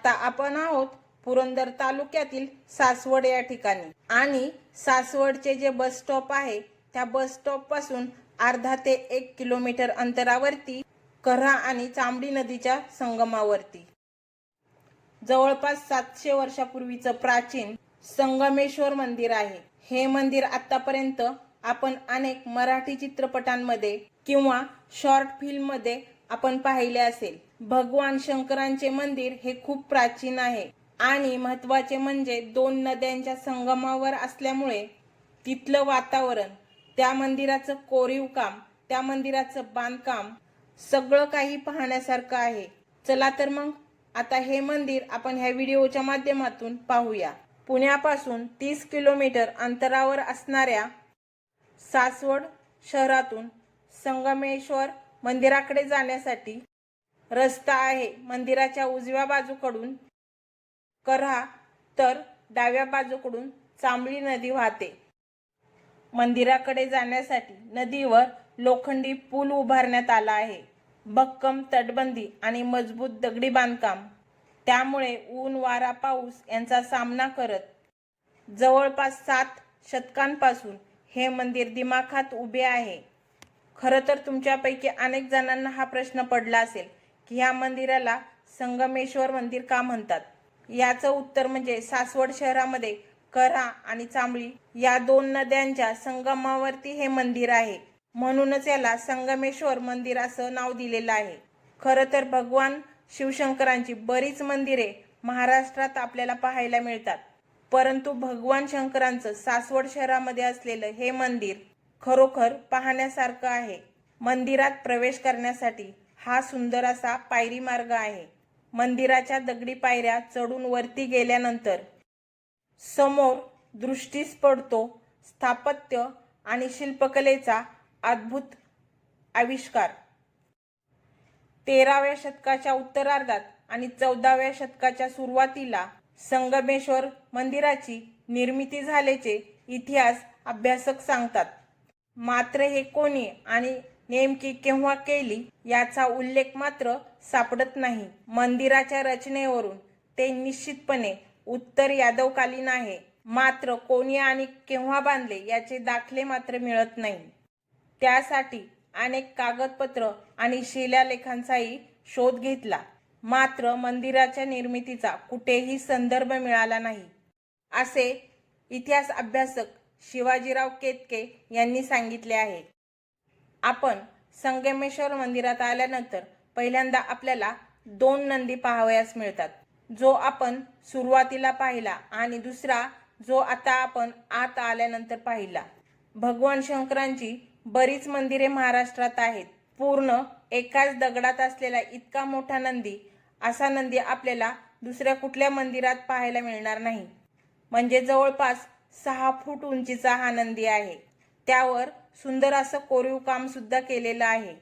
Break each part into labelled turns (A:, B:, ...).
A: आता आपण आहोत पुरंदर तालुक्यातील सासवड या ठिकाणी. आणि सासवडचे जे बस स्टॉप आहे त्या बस स्टॉपपासून अर्धा ते एक किलोमीटर अंतरावरती कऱ्हा आणि चांबडी नदीच्या संगमावरती. जवळपास सातशे वर्षापूर्वीचं प्राचीन संगमेश्वर मंदिर आहे. हे मंदिर आतापर्यंत आपण अनेक मराठी चित्रपटांमध्ये किंवा शॉर्ट फिल्ममध्ये आपण पाहिले असेल. भगवान शंकरांचे मंदिर हे खूप प्राचीन आहे. आणि महत्त्वाचे म्हणजे दोन नद्यांच्या संगमावर असल्यामुळे तिथलं वातावरण त्या मंदिराचं कोरीव काम त्या मंदिराचं बांधकाम सगळं काही पाहण्यासारखं आहे. चला तर मग आता हे मंदिर आपण ह्या व्हिडिओच्या माध्यमातून पाहूया. पुण्यापासून तीस किलोमीटर अंतरावर असणाऱ्या सासवड शहरातून संगमेश्वर मंदिराकडे जाण्यासाठी रस्ता आहे. मंदिराच्या उजव्या बाजूकडून करहा तर डाव्या बाजूकडून चांबळी नदी वाहते. मंदिराकडे जाण्यासाठी नदीवर लोखंडी पूल उभारण्यात आला आहे. भक्कम तटबंदी आणि मजबूत दगडी बांधकाम. त्यामुळे ऊन वारा पाऊस यांचा सामना करत जवळपास सात शतकांपासून हे मंदिर दिमाखात उभे आहे. खरं तर तुमच्यापैकी अनेक जणांना हा प्रश्न पडला असेल की ह्या मंदिराला संगमेश्वर मंदिर का म्हणतात? याचं उत्तर म्हणजे सासवड शहरामध्ये करा आणि चांबळी या दोन नद्यांच्या संगमावरती हे मंदिर आहे. म्हणूनच याला संगमेश्वर मंदिर असं नाव दिलेलं आहे. खरं तर भगवान शिवशंकरांची बरीच मंदिरे महाराष्ट्रात आपल्याला पाहायला मिळतात. परंतु भगवान शंकरांचं सासवड शहरामध्ये असलेलं हे मंदिर खरोखर पाहण्यासारखं आहे. मंदिरात प्रवेश करण्यासाठी हा सुंदर असा पायरी मार्ग आहे. मंदिराच्या दगडी पायऱ्या चढून वरती गेल्यानंतर समोर दृष्टीस पडतो स्थापत्य आणि शिल्पकलेचा अद्भुत आविष्कार. तेराव्या शतकाच्या उत्तरार्धात आणि चौदाव्या शतकाच्या सुरुवातीला संगमेश्वर मंदिराची निर्मिती झाल्याचे इतिहास अभ्यासक सांगतात. मात्र हे कोणी आणि नेमकी केव्हा केली याचा उल्लेख मात्र सापडत नाही. मंदिराच्या रचनेवरून ते निश्चितपणे उत्तर यादवकालीन आहे. मात्र कोणी आणि केव्हा बांधले याचे दाखले मात्र मिळत नाही. त्यासाठी अनेक कागदपत्र आणि शिलालेखांचाही शोध घेतला. मात्र मंदिराच्या निर्मितीचा कुठेही संदर्भ मिळाला नाही. असे इतिहास अभ्यासक शिवाजीराव केतके यांनी सांगितले आहे. आपण संगमेश्वर मंदिरात आल्यानंतर पहिल्यांदा आपल्याला दोन नंदी पाहावयास मिळतात. जो आपण सुरुवातीला पाहिला आणि दुसरा जो आता आपण आत आल्यानंतर पाहिला. भगवान शंकरांची बरीच मंदिरे महाराष्ट्रात आहेत. पूर्ण एकाच दगडात असलेला इतका मोठा नंदी असा नंदी आपल्याला दुसऱ्या कुठल्या मंदिरात पाहायला मिळणार नाही. म्हणजे जवळपास सहा फूट उंचीचा हा नंदी आहे. त्यावर सुंदर असं कोरीव काम सुद्धा केलेलं आहे.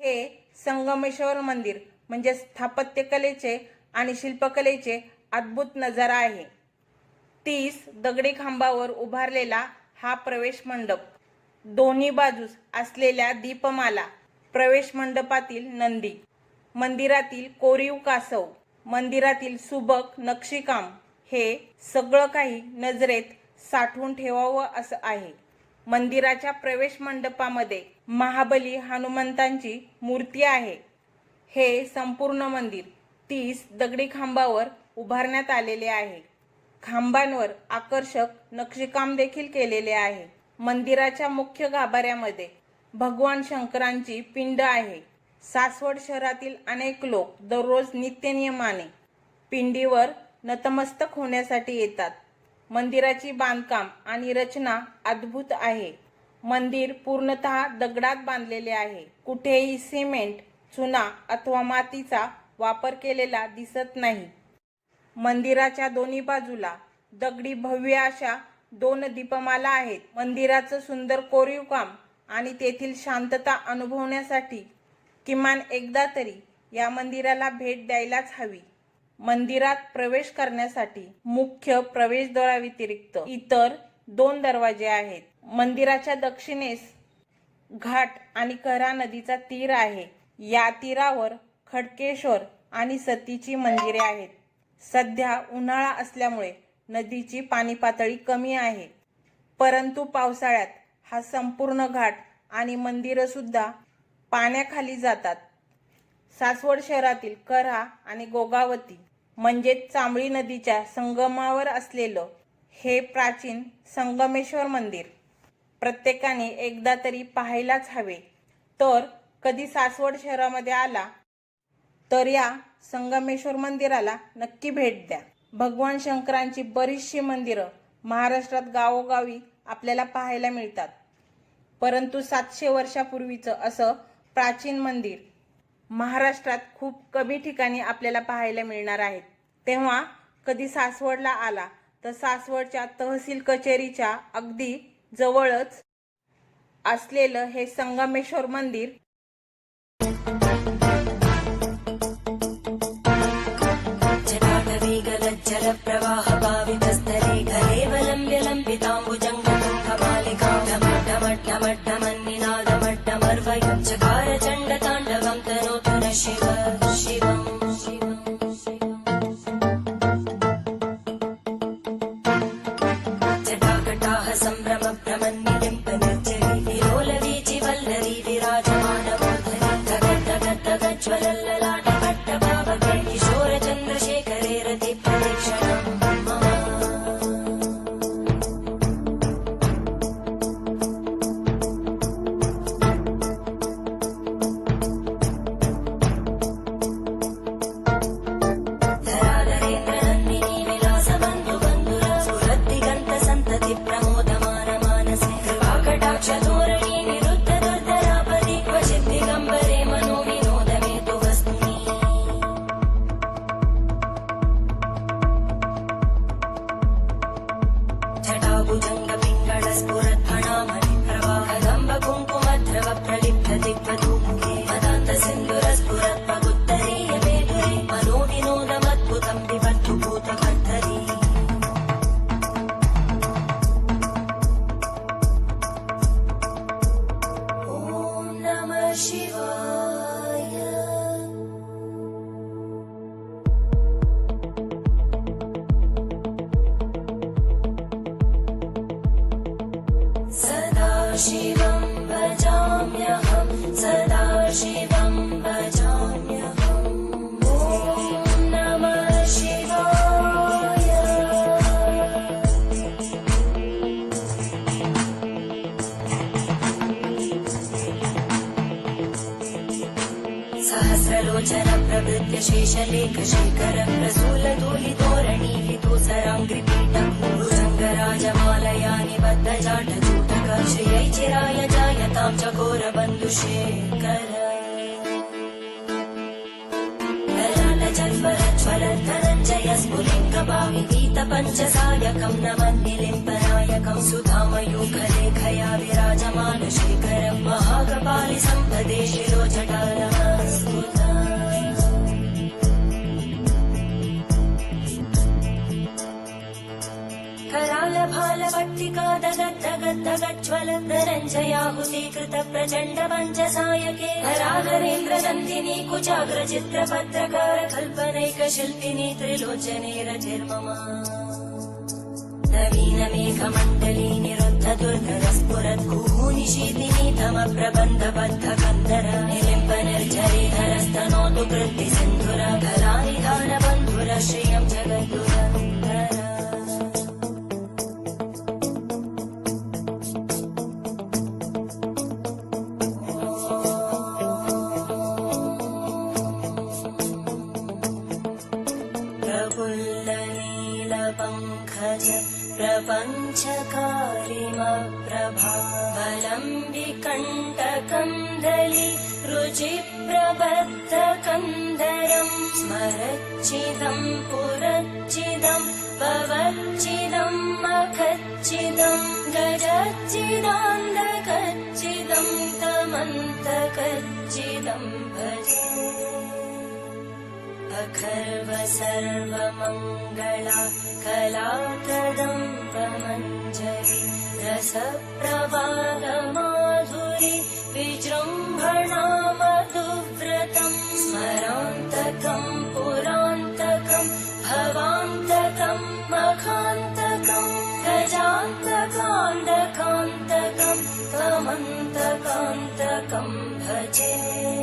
A: हे संगमेश्वर मंदिर म्हणजे स्थापत्यकलेचे आणि शिल्पकलेचे अद्भुत नजारा आहे. तीस दगडी खांबावर उभारलेला हा प्रवेश मंडप दोन्ही बाजूस असलेल्या दीपमाला प्रवेश मंडपातील नंदी मंदिरातील कोरीव कासव मंदिरातील सुबक नक्षीकाम हे सगळं काही नजरेत साठवून ठेवावं असं आहे. मंदिराच्या प्रवेश मंडपामध्ये महाबली हनुमंतांची मूर्ती आहे. हे संपूर्ण मंदिर तीस दगडी खांबावर उभारण्यात आलेले आहे. खांबांवर आकर्षक नक्षीकाम देखील केलेले आहे. मंदिराच्या मुख्य गाभाऱ्यामध्ये भगवान शंकरांची पिंड आहे. सासवड शहरातील अनेक लोक दररोज नित्यनियमाने पिंडीवर नतमस्तक होण्यासाठी येतात. मंदिराची बांधकाम आणि रचना अद्भुत आहे. मंदिर पूर्णतः दगडात बांधलेले आहे. कुठेही सिमेंट चुना अथवा मातीचा वापर केलेला दिसत नाही. मंदिराच्या दोन्ही बाजूला दगडी भव्य अशा दोन दीपमाला आहेत. मंदिराचं सुंदर कोरीव काम आणि तेथील शांतता अनुभवण्यासाठी किमान एकदा तरी या मंदिराला भेट द्यायलाच हवी. मंदिरात प्रवेश करण्यासाठी मुख्य प्रवेशद्वाराव्यतिरिक्त इतर दोन दरवाजे आहेत. मंदिराच्या दक्षिणेस घाट आणि करा नदीचा तीर आहे. या तीरावर खडकेश्वर आणि सतीची मंदिरे आहेत. सध्या उन्हाळा असल्यामुळे नदीची पाणी पातळी कमी आहे. परंतु पावसाळ्यात हा संपूर्ण घाट आणि मंदिरं सुद्धा पाण्याखाली जातात. सासवड शहरातील करा आणि गोगावती म्हणजेच चांबळी नदीच्या संगमावर असलेलं हे प्राचीन संगमेश्वर मंदिर. प्रत्येकाने एकदा तरी पाहायलाच हवे. तर कधी सासवड शहरामध्ये आला तर या संगमेश्वर मंदिराला नक्की भेट द्या. भगवान शंकरांची बरीचशी मंदिरं महाराष्ट्रात गावोगावी आपल्याला पाहायला मिळतात. परंतु सातशे वर्षापूर्वीचं असं प्राचीन मंदिर महाराष्ट्रात खूप कमी ठिकाणी आपल्याला पाहायला मिळणार आहेत. तेव्हा कधी सासवडला आला तर सासवडच्या तहसील कचेरीच्या अगदी जवळच असलेलं हे संगमेश्वर मंदिर.
B: जटाटवीगलज्जलप्रवाहभावितस्थले सहस्रलोचन प्रवृत्तशेषलेखशङ्कर प्रसूलदूहितोरणीहितो सरं कृपीठं सङ्गराजमालयानिबद्धजाटचूटकशयै चिराय जायतां च घोरबन्धुशेखर स्फुलिङ्गभाविगीतपञ्चसायकं नमन्निलिम्बनायकं सुधामयूखलेखया विराजमानशेखरं महाकपालि सम्पदे शिरोजटानमस्कुता ज्वलब्धरञ्जयाहुलीकृत प्रचण्ड पञ्चसायके धराधरेन्द्र नन्दिनी कुचाग्रचित्र कल्पनैकशिल्पिनी त्रिलोचने रचिर्ममा नवीनमेकमण्डली निरुद्ध दुर्गरस्फुरद्भूनिशीलिनी तम प्रबन्ध बद्धकन्दरं निलिम्बनर्जरे धरस्तनो दु कृति सिन्धुरा धरा निधानबन्धुर श्रियं ज पङ्कज प्रपञ्चकारिमप्रभावलम्बिकण्टकन्दलि रुचिप्रबद्धकन्दरम् स्मरच्चिदम् पुरच्चिदम् भवच्चिदम् मखच्चिदम् गजचिदागच्छिदं तमन्तकच्चिदम् सर्वमङ्गला कलाकदं रसप्रवालमाधुरि विजृम्भणा विजृम्भणामधुव्रतं स्मरान्तकं पुरान्तकम् भवान्तकं मखान्तकम् गजान्तकान्तकान्तकं क्वन्तकान्तकं भजे।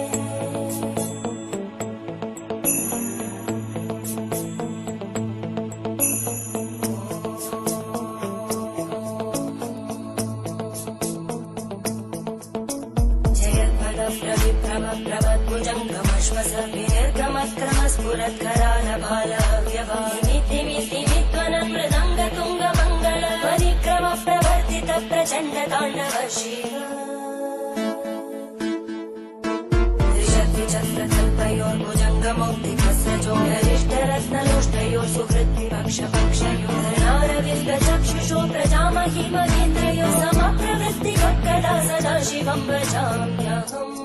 B: चन्दकाण्डवशी त्रिशक्ति चन्द्रकल्पयोर्भजङ्गमौक्तिकस्य जो हरिष्ठरत्ननुष्टयो सुवृत्तिपक्ष पक्षयो धन अरविन्द चक्षुषो प्रजाम हि महेन्द्रयो समप्रवृत्तिभक्तदा सदा शिवं व्रजाम्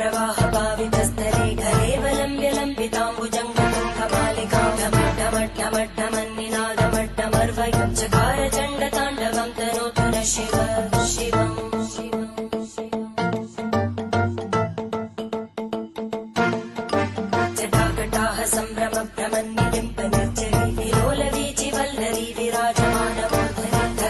B: प्रवाहपावितस्तरे घरे वलम्ब्य लम्बिताम्बुजं टमटमालिकामट्टमट्टमन्दिनाथमट्टमर्वकारचण्डताण्डवं तनोत्तर चाकटाः सम्भ्रम प्रमन्दिम्प्रे विलोलीजिवल्लरी विराजमानमधयज